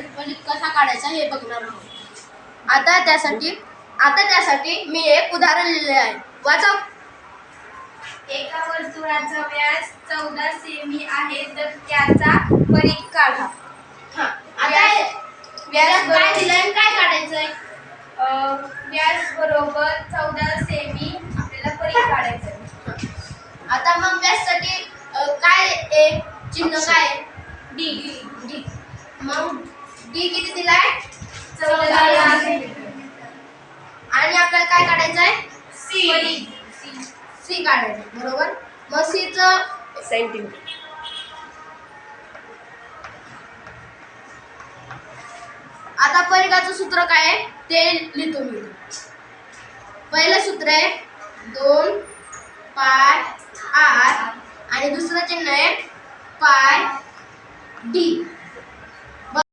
फलित कसा काढायचा हे बघणार आहोत. आता त्यासाठी आता त्यासाठी मी एक उदाहरण लिहिले आहे. वाचा. एका वर्तुळाचा व्यास चौदा सेमी आहे तर त्याचा परिघ काढा. हा आता व्यास काय दिलंय? आणि काय काढायचंय? अ, व्यास बरोबर चौदा सेमी आपल्याला काढायचं आहे. आता मग व्याससाठी काय चिन्ह काय? डी. डी. मग डी किती दिलाय? चौदा. आणि आपल्याला काय काढायचं आहे? परिघ. सी काढायचं बरोबर? मग सीचं सेंटीमीटर आता परिघाचं सूत्र काय आहे? ते लिहितो मी पहिलं सूत्र आहे दोन पाय आर. आणि दुसरं चिन्ह आहे पाय डी.